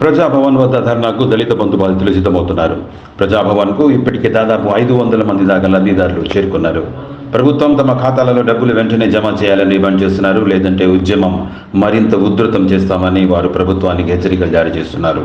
ప్రజాభవన్ వద్ద ధర్నాకు దళిత బంధు బాధితులు సిద్ధమవుతున్నారు ప్రజాభవన్కు ఇప్పటికే దాదాపు ఐదు వందల మంది దాకా లబ్ధిదారులు చేరుకున్నారు. ప్రభుత్వం తమ ఖాతాలలో డబ్బులు వెంటనే జమ చేయాలని డిమాండ్ చేస్తున్నారు. లేదంటే ఉద్యమం మరింత ఉధృతం చేస్తామని వారు ప్రభుత్వానికి హెచ్చరికలు జారీ చేస్తున్నారు.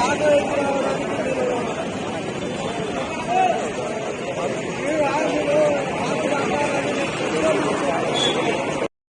ஆதரவு